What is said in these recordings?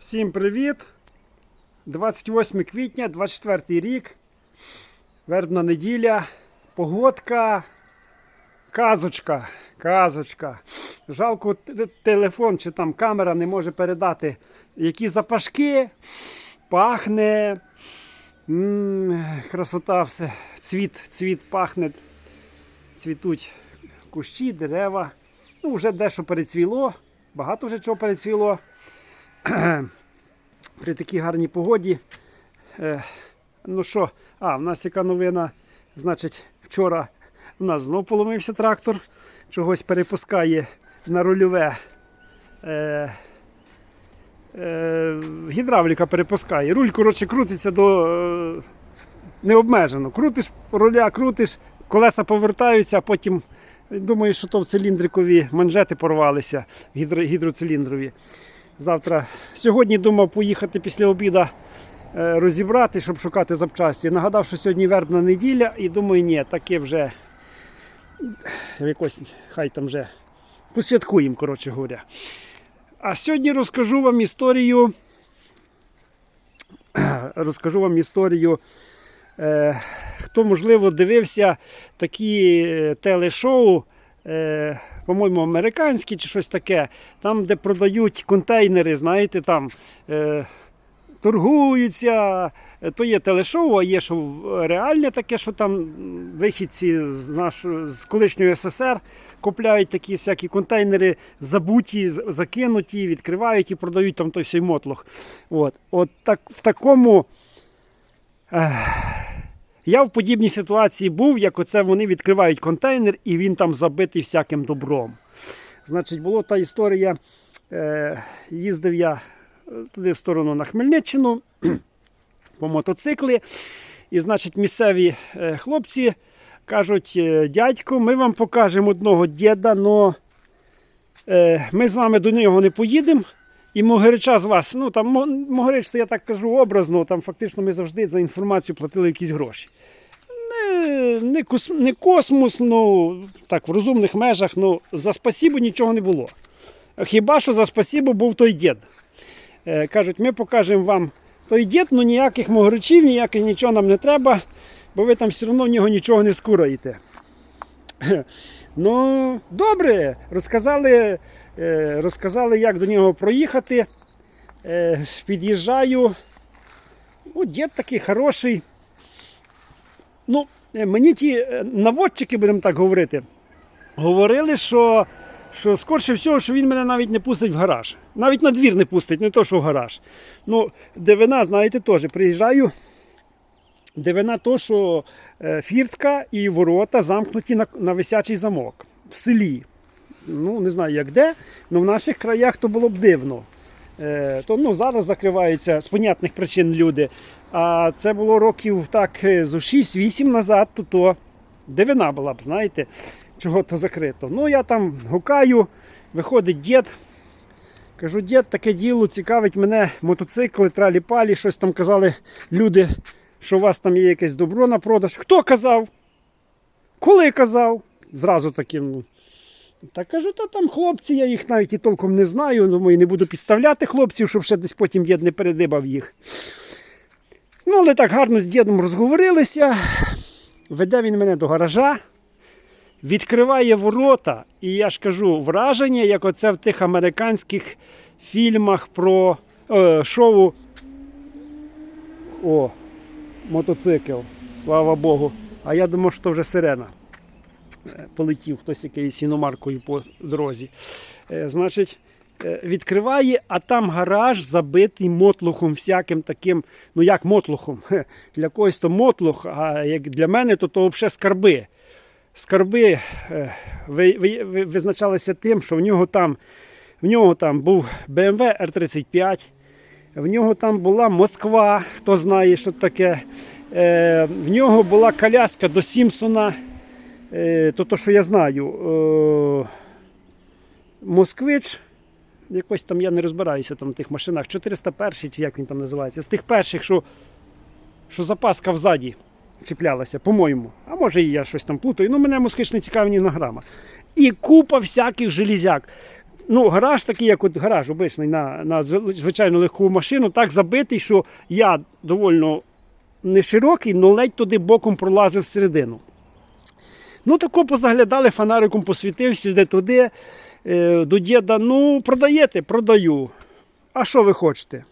Всім привіт! 28 квітня, 24 рік. Вербна неділя. Погодка. Казочка. Казочка. Жалко, телефон чи там камера не може передати, які запашки. Пахне. М, красота все. Цвіт, цвіт пахне. Цвітуть кущі, дерева. Ну, вже дещо перецвіло. Багато вже чого перецвіло при такій гарній погоді. Е, ну що, а, в нас яка новина? Значить, вчора в нас знов поломився трактор, чогось перепускає на рульове. Е, е, гідравліка перепускає. Руль, коротше, крутиться до е, необмежено. Крутиш руля, крутиш, колеса повертаються, а потім думаю, що то в циліндрикові манжети порвалися, гідро, гідроциліндрові. Завтра, сьогодні думав поїхати після обіду е, розібрати, щоб шукати запчасті. Нагадав, що сьогодні вербна неділя, і думаю, ні, таке вже якось хай там вже посвяткуємо, коротше говоря. А сьогодні розкажу вам історію. Розкажу вам історію. Е, хто, можливо, дивився такі е, телешоу, по-моєму, американські чи щось таке, там, де продають контейнери, знаєте, там е, торгуються. То є телешоу, а є що реальне таке, що там вихідці з, нашого, з колишньої СССР купляють такі всякі контейнери, забуті, закинуті, відкривають і продають там той всій мотлох. От, от так, в такому. Я в подібній ситуації був, як оце вони відкривають контейнер і він там забитий всяким добром. Значить, була та історія. Е, їздив я е, туди в сторону на Хмельниччину по мотоциклі. І, значить, місцеві е, хлопці кажуть: «Е, дядько, ми вам покажемо одного діда, але ми з вами до нього не поїдемо. І Могирича з вас, ну там Могирич, то я так кажу образно, там фактично ми завжди за інформацію платили якісь гроші. Не, не, кос, не космос, ну так, в розумних межах, ну за спасібо нічого не було. Хіба що за спасібо був той дід. Е, кажуть, ми покажемо вам той дід, ну ніяких могричів, ніяких нічого нам не треба, бо ви там все одно в нього нічого не скураєте. Ну, добре, розказали, е, розказали, як до нього проїхати. Е, Під'їжджаю. Ну, дід такий хороший. Ну, е, мені ті наводчики, будемо так говорити, говорили, що, що скорше всього, що він мене навіть не пустить в гараж. Навіть на двір не пустить, не то, що в гараж. Ну, дивина, знаєте, теж приїжджаю. Дивина то, що е, фіртка і ворота замкнуті на, на висячий замок в селі. Ну, не знаю як де, але в наших краях то було б дивно. Е, то, ну, зараз закриваються з понятних причин люди. А це було років так е, зо 6-8 назад, то, то дивина була б, знаєте, чого то закрито. Ну, я там гукаю, виходить дід. Кажу, дід, таке діло цікавить мене мотоцикли, тралі-палі, щось там казали люди, що у вас там є якесь добро на продаж. Хто казав? Коли казав? Зразу таким. ну. Та кажу, та там хлопці, я їх навіть і толком не знаю, думаю, не буду підставляти хлопців, щоб ще десь потім дід не передибав їх. Ну, але так гарно з дідом розговорилися. Веде він мене до гаража, відкриває ворота, і я ж кажу, враження, як оце в тих американських фільмах про е, шоу. О, мотоцикл, слава Богу. А я думав, що вже сирена. Е, Полетів хтось якоюсь іномаркою по дорозі. Е, Значить, е, відкриває, а там гараж забитий мотлухом, всяким таким, ну як мотлухом. Для когось то мотлух, а як для мене, то то взагалі скарби. Скарби ви- ви- ви- визначалися тим, що в нього там, в нього там був BMW R35, в нього там була Москва, хто знає, що таке. Е, в нього була коляска до Сімпсона, е, то, то що я знаю. Е, Москвич, якось там я не розбираюся там в тих машинах, 401 чи як він там називається, з тих перших, що, що запаска взаді чіплялася, по-моєму. А може і я щось там плутаю. Ну, мене москвич не цікавий ні на грама. І купа всяких железяк. Ну, гараж такий, як от гараж обичний на, на звичайно легку машину, так забитий, що я доволі не широкий, але ледь туди боком пролазив всередину. Ну, тако позаглядали, фонариком посвітився, де туди. Е, до діда, ну, продаєте? Продаю. А що ви хочете?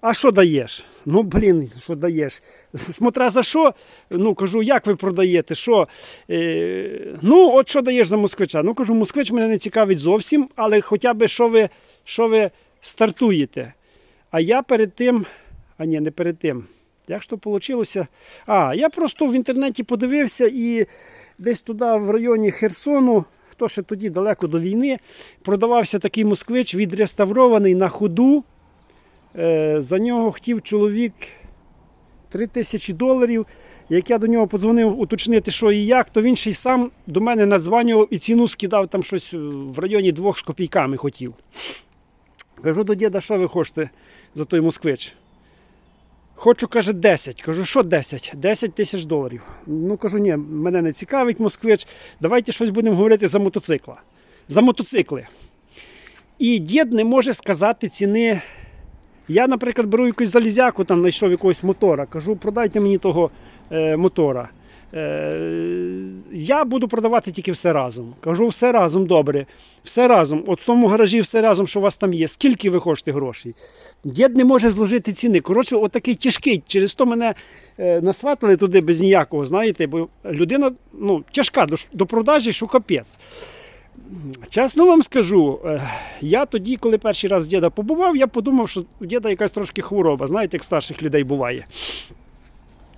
А що даєш? Ну, блін, що даєш? Смотря за що, ну кажу, як ви продаєте? Що? Е, ну, от що даєш за москвича? Ну кажу, москвич мене не цікавить зовсім, але хоча б що ви, що ви стартуєте. А я перед тим, а ні, не перед тим. Як то вийшло? А, я просто в інтернеті подивився і десь туди в районі Херсону, хто ще тоді далеко до війни, продавався такий москвич відреставрований на ходу. Е, За нього хотів чоловік 3 тисячі доларів. Як я до нього подзвонив уточнити, що і як, то він ще й сам до мене надзванював і ціну скидав там щось в районі двох з копійками хотів. Кажу до діда, що ви хочете за той москвич? Хочу, каже, 10. Кажу, що 10? 10 тисяч доларів. Ну кажу, ні, мене не цікавить москвич. Давайте щось будемо говорити за мотоцикла. За мотоцикли. І дід не може сказати ціни. Я, наприклад, беру якусь залізяку, там знайшов якогось мотора. Кажу, продайте мені того е, мотора. Е, я буду продавати тільки все разом. Кажу, все разом добре. Все разом. От в тому гаражі все разом, що у вас там є. Скільки ви хочете грошей? Дід не може зложити ціни. Коротше, отакий тяжкий. Через то мене е, насватили туди без ніякого, знаєте, бо людина ну, тяжка до, до продажі, що капець. Чесно вам скажу, е, я тоді, коли перший раз діда побував, я подумав, що у діда якась трошки хвороба, знаєте, як старших людей буває.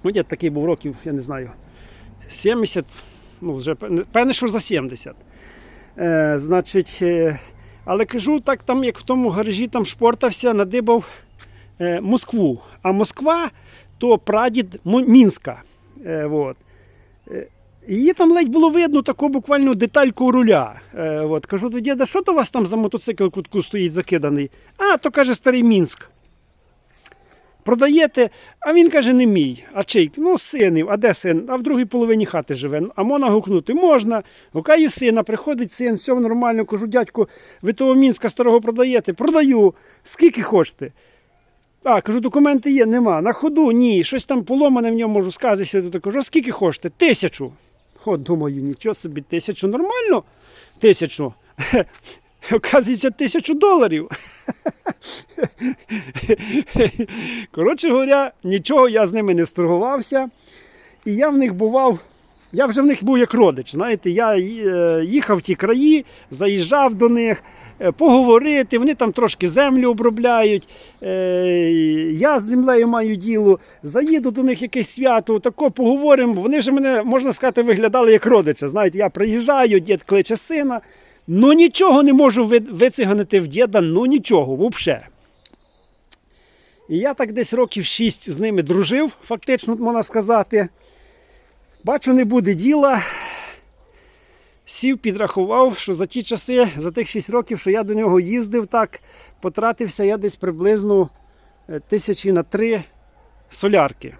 Ну, дід такий був років, я не знаю, 70, ну вже певне- що за 70. Е, значить, е, але кажу, так там, як в тому гаражі там шпортався, надибав е, Москву. А Москва то прадід Мінська. Е, вот. Її там ледь було видно таку буквально детальку руля. Е, от. Кажу до діда, що то у вас там за мотоцикл кутку стоїть закиданий? А, то каже старий Мінськ. Продаєте, а він каже, не мій. А чий? Ну, синів, а де син? А в другій половині хати живе. А можна гукнути? Можна. Гукає сина, приходить син, все нормально. Кажу, дядьку, ви того мінська старого продаєте? Продаю. Скільки хочете? А, кажу, документи є, нема. На ходу, ні. Щось там поломане в ньому розкази сюди. Кажу, а скільки хочете? Тисячу. От, думаю, нічого собі, тисячу нормально? Тисячу. Оказується, тисячу доларів. Коротше говоря, нічого я з ними не сторгувався. І я в них бував, я вже в них був як родич. Знаєте, я е, їхав в ті краї, заїжджав до них. Е, Поговорити, вони там трошки землю обробляють. Е, я з землею маю діло, заїду до них якесь свято, тако поговоримо. Вони вже мене, можна сказати, виглядали як родича. Знаєте, я приїжджаю, дід кличе сина. Ну нічого не можу вициганити в діда, ну нічого, взагалі. І я так десь років 6 з ними дружив, фактично, можна сказати. Бачу, не буде діла. Сів, підрахував, що за ті часи, за тих 6 років, що я до нього їздив, так, потратився я десь приблизно е, тисячі на три солярки.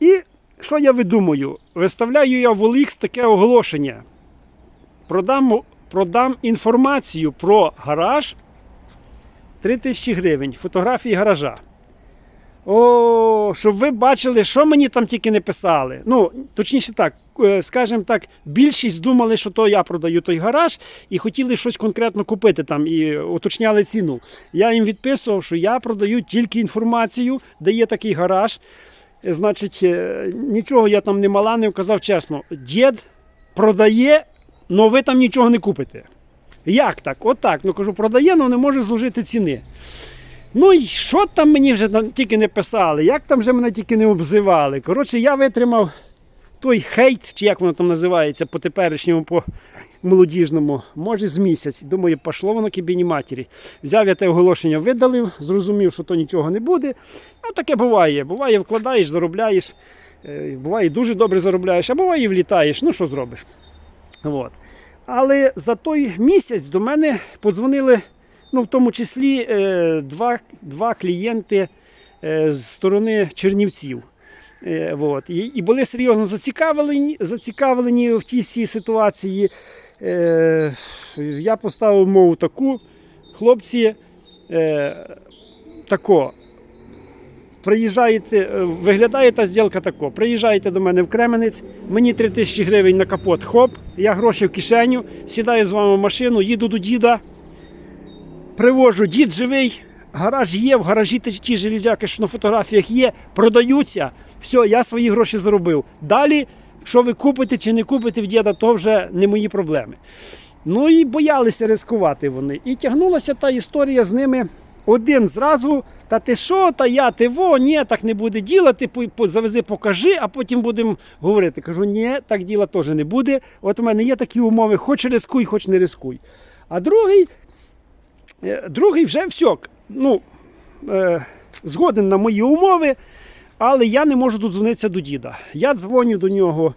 І що я видумую? Виставляю я в OLX таке оголошення. Продам, продам інформацію про гараж 3 тисячі гривень. Фотографії гаража. О, щоб ви бачили, що мені там тільки не писали. Ну, точніше так, е, скажімо так, більшість думали, що то я продаю той гараж і хотіли щось конкретно купити там і уточняли ціну. Я їм відписував, що я продаю тільки інформацію, де є такий гараж. Е, Значить, е, нічого я там не маланив, казав чесно, дід продає, але ви там нічого не купите. Як так? Отак. Ну кажу, продає, але не може зложити ціни. Ну і що там мені вже тільки не писали, як там вже мене тільки не обзивали. Коротше, я витримав той хейт, чи як воно там називається, по теперішньому, по молодіжному, може з місяць. Думаю, пішло воно кібіні матері. Взяв я те оголошення, видалив, зрозумів, що то нічого не буде. Ну таке буває. Буває, вкладаєш, заробляєш. Е, Буває, дуже добре заробляєш, а буває влітаєш. Ну що зробиш? От. Але за той місяць до мене подзвонили, ну, в тому числі е, два, два клієнти е, з сторони Чернівців. Е, от. і, і були серйозно зацікавлені, зацікавлені в тій всій ситуації. Е, я поставив мову таку, хлопці, е, тако. Приїжджаєте, виглядає та зділка тако. Приїжджаєте до мене в Кременець, мені 3 тисячі гривень на капот, хоп, я гроші в кишеню, сідаю з вами в машину, їду до діда, привожу, дід живий, гараж є, в гаражі ті, железяки, що на фотографіях є, продаються. Все, я свої гроші заробив. Далі, що ви купите чи не купите в діда, то вже не мої проблеми. Ну і боялися ризикувати вони. І тягнулася та історія з ними. Один зразу, та ти що, та я, ти во, ні, так не буде діла, ти завези, покажи, а потім будемо говорити. Кажу, ні, так діла теж не буде. От у мене є такі умови, хоч рискуй, хоч не рискуй. А другий, другий вже все, ну, е, згоден на мої умови, але я не можу додзвонитися до діда. Я дзвоню до нього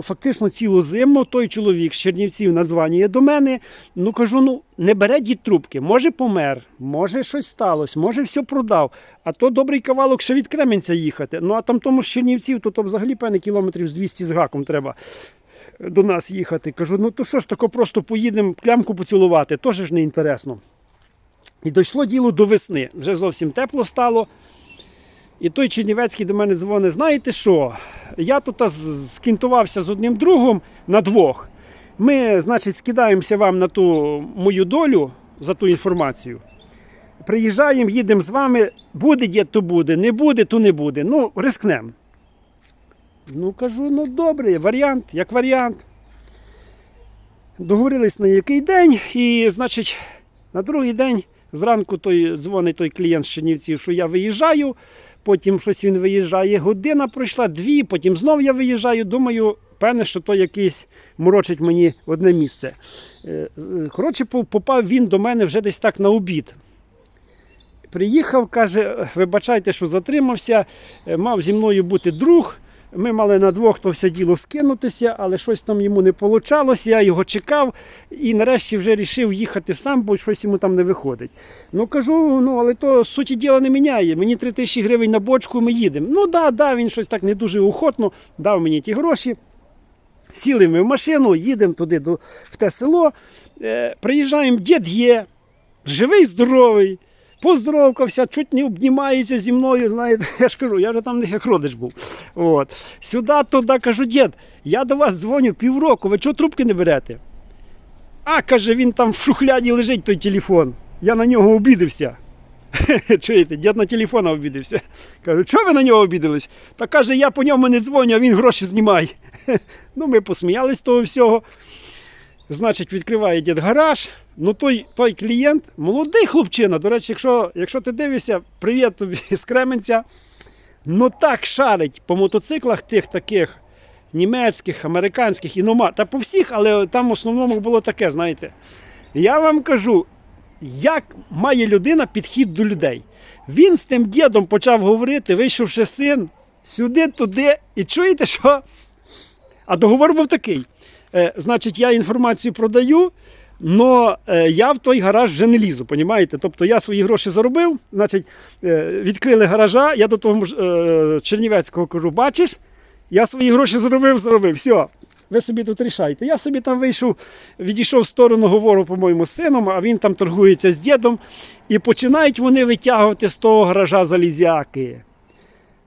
фактично цілу зиму. Той чоловік з Чернівців надзванює до мене. Ну кажу: ну не бере дід трубки. Може помер, може щось сталося, може все продав. А то добрий кавалок ще від Кременця їхати. Ну а там тому з Чернівців, то, то взагалі певне кілометрів з 200 з гаком треба. До нас їхати. Кажу, ну то що ж тако просто поїдемо клямку поцілувати, теж ж не інтересно. І дійшло діло до весни. Вже зовсім тепло стало. І той Чернівецький до мене дзвонить, знаєте що? Я тут скінтувався з одним другом на двох. Ми, значить, скидаємося вам на ту мою долю за ту інформацію. Приїжджаємо, їдемо з вами. Буде дід, то буде, не буде, то не буде. Ну, рискнемо. Ну, кажу, ну добре, варіант, як варіант. Договорились на який день, і, значить, на другий день зранку той дзвонить той клієнт з Чернівців, що я виїжджаю. Потім щось він виїжджає. Година пройшла, дві, потім знов я виїжджаю. Думаю, певне, що то якийсь морочить мені одне місце. Е, Коротше, попав він до мене вже десь так на обід. Приїхав, каже, вибачайте, що затримався. е, Мав зі мною бути друг. Ми мали на двох то все діло скинутися, але щось там йому не вийшло. Я його чекав і нарешті вже вирішив їхати сам, бо щось йому там не виходить. Ну кажу, ну але то суті діла не міняє. Мені 3 тисячі гривень на бочку, ми їдемо. Ну да, да, він щось так не дуже охотно дав мені ті гроші. Сіли ми в машину, їдемо туди до, в те село. Е, приїжджаємо, дід є, живий, здоровий. Поздоровкався, чуть не обнімається зі мною. Знаєте, я ж кажу, я вже там не як родич був. От. Сюди, туди кажу, дід, я до вас дзвоню півроку, ви чого трубки не берете? А каже, він там в шухляді лежить той телефон. Я на нього обідався. Чуєте, дід на телефона обідався. Кажу, чого ви на нього обідались? Та каже, я по ньому не дзвоню, а він гроші знімає. Ну, ми посміялись того всього. Значить, відкриває дід гараж. Ну, той, той клієнт, молодий хлопчина. До речі, якщо, якщо ти дивишся, привіт тобі з Кременця. Ну так шарить по мотоциклах тих таких німецьких, американських, іномар. Та по всіх, але там в основному було таке, знаєте. Я вам кажу, як має людина підхід до людей. Він з тим дідом почав говорити, вийшовши син, сюди, туди, і чуєте, що? А договор був такий. Е, значить, я інформацію продаю, але е, я в той гараж вже не лізу, понімаєте? Тобто я свої гроші заробив, значить, е, відкрили гаража, я до того е, Чернівецького кажу, бачиш, я свої гроші заробив, заробив, все. Ви собі тут рішайте. Я собі там вийшов, відійшов в сторону, говору, по-моєму, з сином, а він там торгується з дідом. І починають вони витягувати з того гаража залізяки.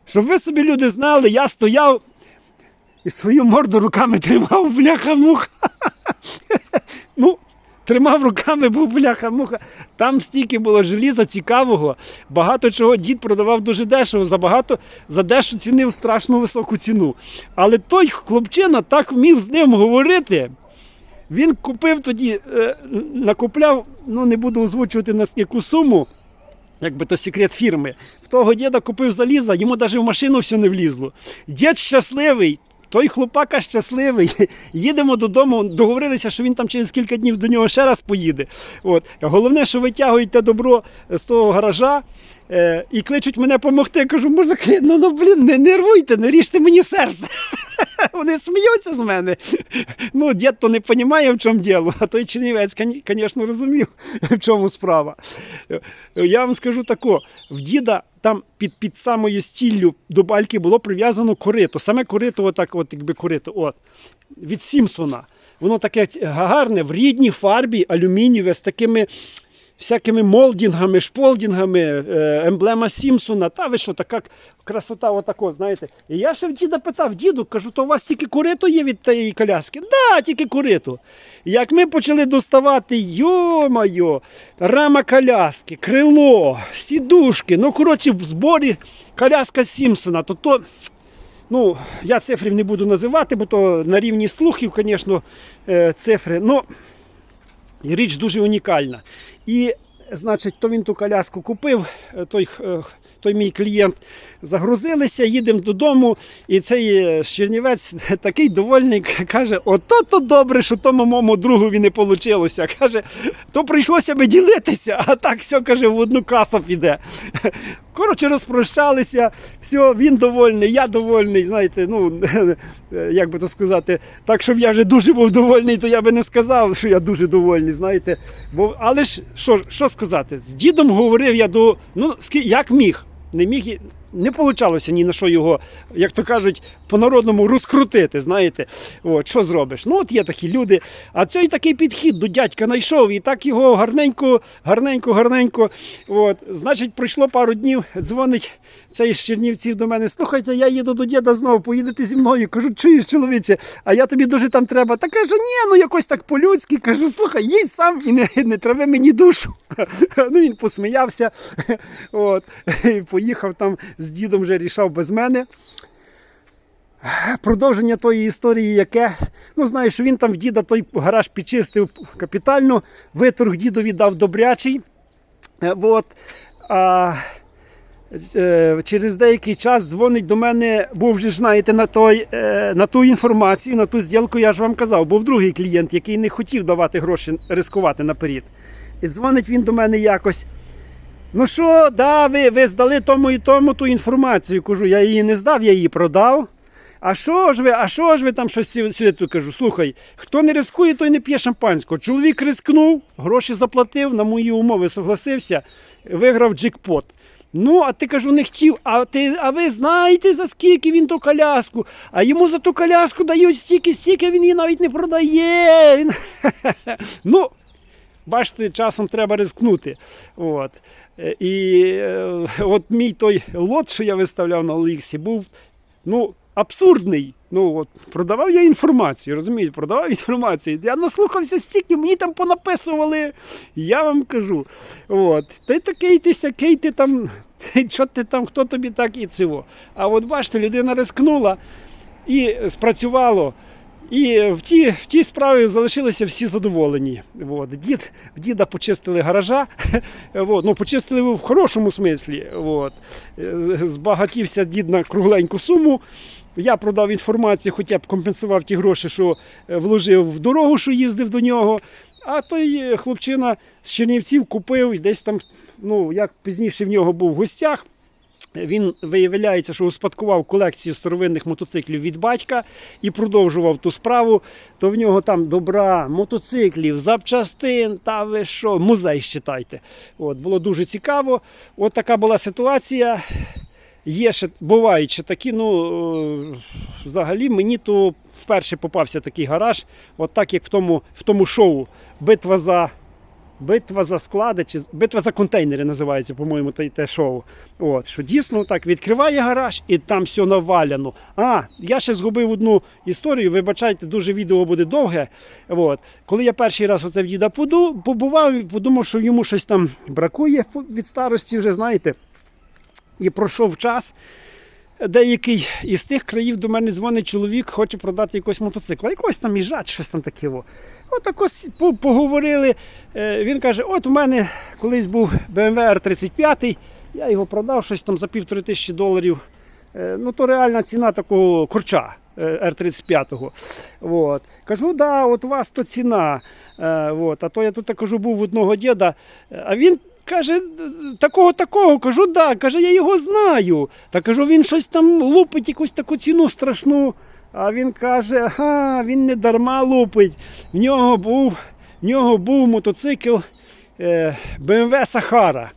Щоб ви собі люди знали, я стояв і свою морду руками тримав бляха-муха. Тримав руками, був бляха-муха. Там стільки було желіза цікавого. Багато чого дід продавав дуже дешево, за багато за дещо цінив страшно високу ціну. Але той хлопчина так вмів з ним говорити. Він купив тоді, е, накупляв, ну не буду озвучувати на яку суму, якби то секрет фірми. В того діда купив заліза, йому навіть в машину все не влізло. Дід щасливий. Той хлопака щасливий. Їдемо додому, договорилися, що він там через кілька днів до нього ще раз поїде. От. Головне, що витягують те добро з того гаража е, і кличуть мене допомогти. Я кажу, мужики, ну, ну блін, не нервуйте, не ріжте мені серце. Вони сміються з мене. Ну, дід то не розуміє, в чому діло, а той Чернівець, звісно, розумів, в чому справа. Я вам скажу тако: в діда там під, під самою стіллю до бальки було прив'язано корито. Саме корито, отак, от, якби корито, от, від Сімпсона. воно таке гарне в рідній фарбі, алюмінієве, з такими всякими молдінгами, шполдінгами, е, емблема Сімпсона. Та ви що, така красота, отако, знаєте. І я ще в діда питав, діду, кажу, то у вас тільки курито є від тієї коляски? Да, тільки курито. Як ми почали доставати, йо-майо, рама коляски, крило, сідушки, ну, коротше, в зборі коляска Сімпсона, то то. Ну, я цифрів не буду називати, бо то на рівні слухів, звісно, е, цифри. Ну, і річ дуже унікальна. І, значить, то він ту коляску купив, е, той, е, той мій клієнт загрузилися, їдемо додому, і цей е, Чернівець такий довольний каже: ото то добре, що тому моєму другові не вийшло. Каже, то прийшлося би ділитися, а так все каже, в одну касу піде. Коротше, розпрощалися, все, він довольний, я довольний. Знаєте, ну як би то сказати, так, щоб я вже дуже був довольний, то я би не сказав, що я дуже довольний. знаєте. Бо, але ж що, що сказати, з дідом говорив я до ну, як міг. Не міг не вийшло ні на що його, як то кажуть, по-народному розкрутити. Знаєте, от, що зробиш? Ну, от є такі люди. А цей такий підхід до дядька знайшов, і так його гарненько, гарненько, гарненько. От, значить, пройшло пару днів, дзвонить цей з Чернівців до мене. Слухайте, я їду до діда знову, поїдете зі мною. Кажу, чуєш, чоловіче, а я тобі дуже там треба. Та каже, ні, ну якось так по-людськи. Кажу, слухай, їдь сам і не, не трави мені душу. Ну він посміявся. От, і поїхав там з дідом вже рішав без мене. Продовження тої історії, яке, ну знаєш, він там в діда той гараж підчистив капітально, виторг дідові дав добрячий. Е, От, а, е, через деякий час дзвонить до мене, був вже знаєте, на, той, е, на ту інформацію, на ту зділку, я ж вам казав, був другий клієнт, який не хотів давати гроші ризикувати наперед. І дзвонить він до мене якось. Ну що, да, ви, ви здали тому і тому ту інформацію. Кажу, я її не здав, я її продав. А що ж ви, а що ж ви там щось сюди кажу? Слухай, хто не рискує, той не п'є шампанського. Чоловік рискнув, гроші заплатив, на мої умови согласився, виграв джекпот. Ну, а ти кажу, не хотів. А ти, а ви знаєте, за скільки він ту коляску? А йому за ту коляску дають стільки, стільки він її навіть не продає. Ну, бачите, часом треба рискнути. І е, от мій той лот, що я виставляв на Оліксі, був ну, абсурдний. Ну, от, продавав я інформацію, розумієте, продавав інформацію. Я наслухався стільки, мені там понаписували, я вам кажу. От, ти такий, ти сякий, ти там, що ти там, хто тобі так і цього. А от бачите, людина рискнула і спрацювало. І в ті, в тій справі залишилися всі задоволені. От. Дід, в діда почистили гаража, от. ну, почистили в хорошому смислі. От. Е, Збагатівся дід на кругленьку суму. Я продав інформацію, хоча б компенсував ті гроші, що е, вложив в дорогу, що їздив до нього. А той е, хлопчина з Чернівців купив десь там, ну як пізніше в нього був в гостях. Він виявляється, що успадкував колекцію старовинних мотоциклів від батька і продовжував ту справу. То в нього там добра, мотоциклів, запчастин, та ви що, музей считайте. От, було дуже цікаво. От така була ситуація. Є ще, бувають ще такі, ну е, взагалі мені то вперше попався такий гараж, от так як в тому, в тому шоу Битва за. Битва за склади чи битва за контейнери називається, по-моєму, те, те шоу. От, що дійсно так відкриває гараж і там все наваляно. А, я ще згубив одну історію. Вибачайте, дуже відео буде довге. От. Коли я перший раз оце в діда побував, і подумав, що йому щось там бракує від старості, вже знаєте. І пройшов час. Деякий із тих країв до мене дзвонить чоловік, хоче продати якийсь мотоцикл. Якось там їжджать, щось там таке. От ось поговорили. Е, Він каже: от у мене колись був BMW R35, я його продав щось там за півтори тисячі доларів. Е, Ну, то реальна ціна такого корча. е, R35. От. Кажу, да, от у вас то ціна. Е, от. А то я тут кажу, був в одного діда, е, а він каже, такого, такого. Кажу, да, каже, я його знаю. Та кажу, він щось там лупить якусь таку ціну страшну. А він каже, ага, він не дарма лупить. В нього був, в нього був мотоцикл е, BMW Сахара.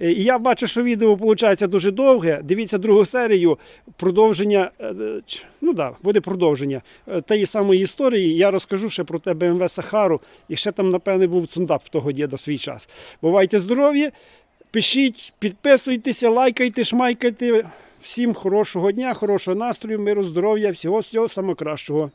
Е, І я бачу, що відео виходить дуже довге. Дивіться другу серію. Продовження. е, е, Ну да, буде продовження тієї самої історії. Я розкажу ще про те BMW Сахару. І ще там, напевне, був цундап в того діда свій час. Бувайте здорові, пишіть, підписуйтеся, лайкайте, шмайкайте. Всім хорошого дня, хорошого настрою, миру, здоров'я, всього всього самого кращого.